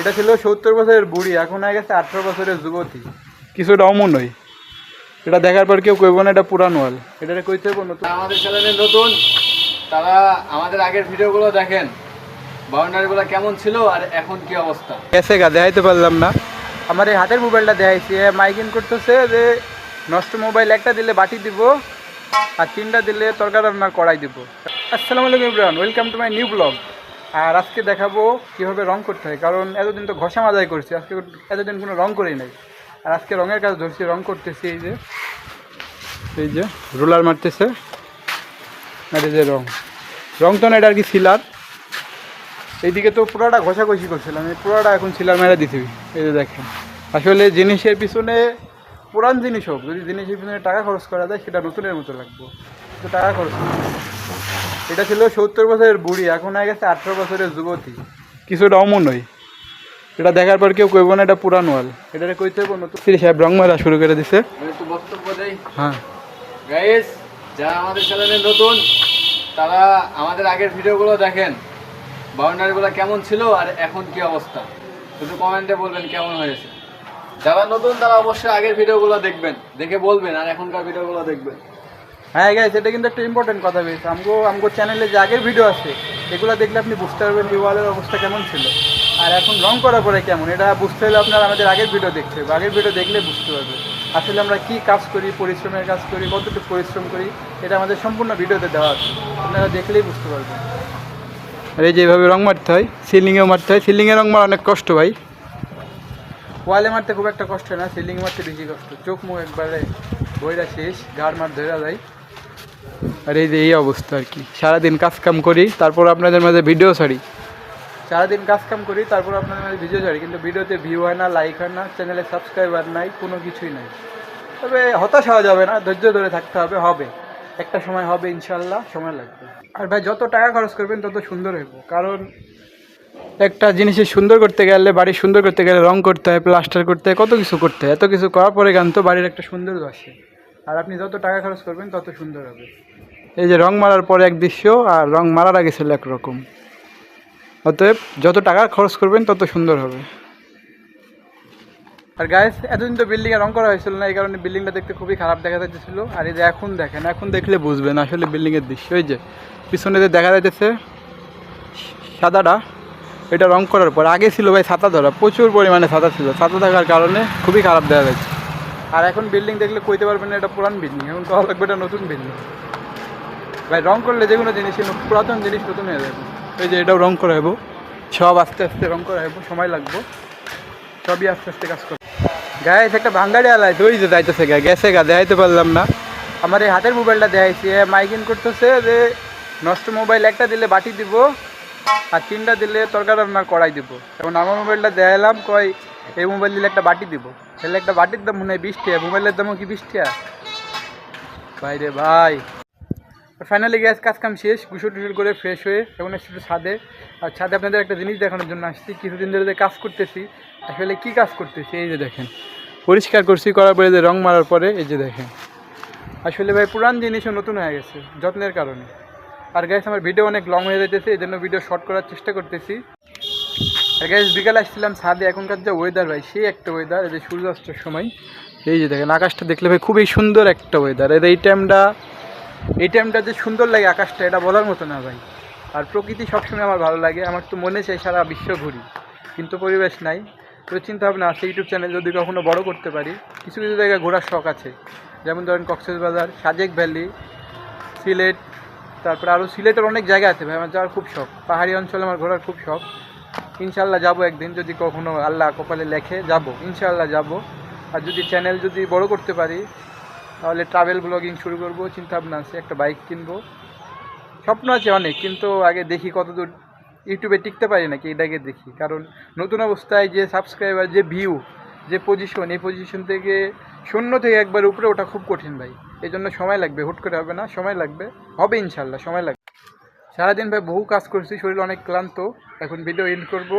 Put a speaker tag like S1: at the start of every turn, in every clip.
S1: এটা ছিল সত্তর বছরের বুড়ি এখন হয়ে গেছে আঠারো বছরের যুবতী। কিছুটা অমন নয় এটা দেখার পর কেউ কইব না এটা পুরানো ওয়াল এটা কইতে হইব নতুন।
S2: আমাদের চ্যানেলে নতুন তারা আমাদের আগের ভিডিওগুলো দেখেন। বাউন্ডারিগুলো কেমন ছিল আর এখন কি অবস্থা?
S1: গেছে গা দেখাইতে পারলাম না। আমার এই হাতের মোবাইলটা দেখাইছি মাইকিং করতেছে যে নষ্ট মোবাইল একটা দিলে বাটি দিব আর তিনটা দিলে তরকারি রান্নার কড়াই দিব। আসসালামু আলাইকুম Imran welcome to my new blog আর আজকে দেখাবো কীভাবে রং করতে হয়, কারণ এতদিন তো ঘষা মাজাই করছি, আজকে এতদিন কোনো রং করি নাই। আর আজকে রঙের কাজ ধরছি, রং করতেছি এই যে এই যে রোলার মারতেছে, আর এই যে রং। রং তো না এটা আর কি সিলার। এইদিকে তো পুরোটা ঘষাঘষি করছিলাম, এই পুরোটা এখন সিলার মেরা দিছি, এই যে দেখেন। আসলে জিনিসের পিছনে পুরান জিনিস হোক, যদি জিনিসের পিছনে টাকা খরচ করা যায়, সেটা নতুনের মতো লাগবে। তো টাকা খরচ। এটা ছিল সত্তর বছরের বুড়ি এখন হয়ে গেছে আঠেরো বছরের যুবতী। কিছুটা অমন নয় এটা দেখার পর কেউ কইব না এটা পুরান ওয়াল। এটা কইতে হইব নতুন। শ্রী সাহেব রং মারা শুরু করে দিছে।
S2: আমি একটু বক্তব্য দেই।
S1: হ্যাঁ।
S2: গাইস যারা আমাদের চ্যানেলে নতুন তারা আমাদের আগের ভিডিওগুলো দেখেন। বাউন্ডারিগুলো কেমন ছিল আর এখন কি অবস্থা? শুধু কমেন্টে বলবেন কেমন হয়েছে। যারা নতুন তারা অবশ্যই আগের ভিডিওগুলো দেখবেন। দেখে বলবেন আর এখনকার ভিডিওগুলো দেখবেন।
S1: হ্যাঁ গাইস এটা কিন্তু একটা ইম্পর্টেন্ট কথা বলছে আমগো আমগো চ্যানেলে যে আগের ভিডিও আছে এগুলো দেখলে আপনি বুঝতে পারবেন এই ওয়ালের অবস্থা কেমন ছিল। আর এখন রং করার পরে কেমন এটা বুঝতে হলে আপনার আমাদের আগের ভিডিও দেখতে হবে। আগের ভিডিও দেখলে বুঝতে পারবে আসলে আমরা কি কাজ করি পরিশ্রমের কাজ করি কতটুকু পরিশ্রম করি এটা আমাদের সম্পূর্ণ ভিডিওতে দেওয়া আছে। আপনারা দেখলেই বুঝতে পারবেন। আর এই যে এইভাবে রং মারতে হয় সিলিংয়েও মারতে হয়। সিলিংয়ে রং মারা অনেক কষ্ট ভাই। ওয়ালে মারতে খুব একটা কষ্ট না সিলিং মারতে বেশি কষ্ট। চোখ মুখ একবারে বইরা শেষ ঘাড় মার ধরে যায়। আর এই যে এই অবস্থা আর কি। সারাদিন কাজ কাম করি, তারপর আপনাদের মাঝে ভিডিও ছাড়ি। সারাদিন কাজ কাম করি, তারপর আপনাদের মাঝে ভিডিও ছাড়ি, কিন্তু ভিডিওতে ভিউ হয় না লাইক হয় না চ্যানেলে সাবস্ক্রাইবার নাই, কোনো কিছুই নাই। তবে হতাশ হওয়া যাবে না, ধৈর্য ধরে থাকতে হবে হবে। একটা সময় হবে ইনশাল্লাহ সময় লাগবে। আর ভাই, যত টাকা খরচ করবেন, তত সুন্দর হইব। কারণ একটা জিনিসের সুন্দর করতে গেলে, বাড়ি সুন্দর করতে গেলে রং করতে হয় প্লাস্টার করতে হয়, কত কিছু করতে হয়। এত কিছু করার পরে গান তো বাড়ির একটা সুন্দর আসে। আর আপনি যত টাকা খরচ করবেন তত সুন্দর হবে। এই যে রং মারার পরে এক দৃশ্য আর রং মারার আগে ছিল একরকম অতএব যত টাকা খরচ করবেন তত সুন্দর হবে। আর গায়েস এতদিন তো বিল্ডিংয়ে রং করা হয়েছিল না এই কারণে বিল্ডিংটা দেখতে খুবই খারাপ দেখা যাচ্ছিল আর এই যে এখন দেখেন এখন দেখলে বুঝবেন আসলে বিল্ডিংয়ের দৃশ্য। ওই যে পিছনে যে দেখা যাইতেছে সাদাটা এটা রং করার পর আগে ছিল ভাই ছাতা ধরা প্রচুর পরিমাণে ছাতা ছিল। ছাতা থাকার কারণে খুবই খারাপ দেখা যাচ্ছে। আর এখন বিল্ডিং দেখলে কইতে পারবেন না, এটা পুরান বিল্ডিং এখন তো লাগবে এটা নতুন বিল্ডিং ভাই, রং করলে যে কোনো জিনিস পুরাতন জিনিস নতুন হয়ে যাবে। এই যে এটাও রং করা হব। সব আস্তে আস্তে রং করা হব, সময় লাগবো। সবই আস্তে আস্তে কাজ করব। গায়ে একটা ভাঙ্গাড়ি আলাই, ওই যে যাইতেছে গা, গেছে গা, দেখাইতে পারলাম না। আমার এই হাতের মোবাইলটা দেখাইছি মাইকিং করতেছে, যে নষ্ট মোবাইল একটা দিলে বাটি দিব, আর তিনটা দিলে তরকারি রান্নার কড়াই দিব। এখন আমার মোবাইলটা দেখালাম কয়, এই মোবাইল দিলে একটা বাটি দিব। তাহলে একটা বাটির দাম মনে হয় বিশ টাকা মোবাইলের দামও কি বিশ টাকা ভাই। রে ভাই ফাইনালি গ্যাস কাজ কাম শেষ, গুসল টুসল করে ফ্রেশ হয়ে এখন একটু ছাদে। আর ছাদে আপনাদের একটা জিনিস দেখানোর জন্য আসছি, কিছুদিন ধরে যে কাজ করতেছি, আসলে কি কাজ করতেছি, এই যে দেখেন। পরিষ্কার করছি, করার পরে যে রং মারার পরে, এই যে দেখেন। আসলে ভাই, পুরান জিনিসও নতুন হয়ে গেছে, যত্নের কারণে। আর গ্যাস আমার ভিডিও অনেক লং হয়ে যেতেছে এই জন্য ভিডিও শর্ট করার চেষ্টা করতেছি। গ্যাস বিকালে আসছিলাম ছাদে, এখনকার যে ওয়েদার ভাই, সেই একটা ওয়েদার এই যে সূর্যাস্তের সময়। এই যে দেখেন, আকাশটা দেখলে ভাই খুবই সুন্দর একটা ওয়েদার এই টাইমটা এই টাইমটা যে সুন্দর লাগে আকাশটা, এটা বলার মতো না ভাই। আর প্রকৃতি সবসময় আমার ভালো লাগে, আমার তো মনে চাই সারা বিশ্ব ঘুরি। কিন্তু পরিবেশ নাই। তো চিন্তা ভাবনা আছে, ইউটিউব চ্যানেল যদি কখনো বড় করতে পারি, কিছু কিছু জায়গায় ঘোরার শখ আছে। যেমন ধরেন কক্সবাজার সাজেক ভ্যালি, সিলেট, তারপরে আরও সিলেটের অনেক জায়গা আছে ভাই, আমার যাওয়ার খুব শখ। পাহাড়ি অঞ্চলে আমার ঘোরার খুব শখ। ইনশাল্লাহ যাব একদিন, যদি কখনো আল্লাহ কপালে লেখে, যাব। ইনশাল্লাহ যাব। আর যদি চ্যানেল যদি বড় করতে পারি, তাহলে ট্রাভেল ব্লগিং শুরু করব চিন্তা ভাবনা আছে, একটা বাইক কিনবো। স্বপ্ন আছে অনেক, কিন্তু আগে দেখি কতদূর ইউটিউবে টিকতে পারি নাকি এটাকে দেখি। কারণ নতুন অবস্থায় যে সাবস্ক্রাইবার যে ভিউ যে পজিশন এই পজিশন থেকে শূন্য থেকে একবার উপরে ওটা খুব কঠিন ভাই। এই জন্য সময় লাগবে, হুট করে হবে না, সময় লাগবে। হবে ইনশাল্লাহ সময় লাগবে। সারাদিন ভাই বহু কাজ করছি, শরীর অনেক ক্লান্ত। এখন ভিডিও এন্ড করব।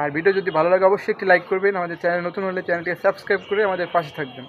S1: আর ভিডিও যদি ভালো লাগে, অবশ্যই একটি লাইক করবেন। আমাদের চ্যানেল নতুন হলে চ্যানেলটিকে সাবস্ক্রাইব করে আমাদের পাশে থাকবেন।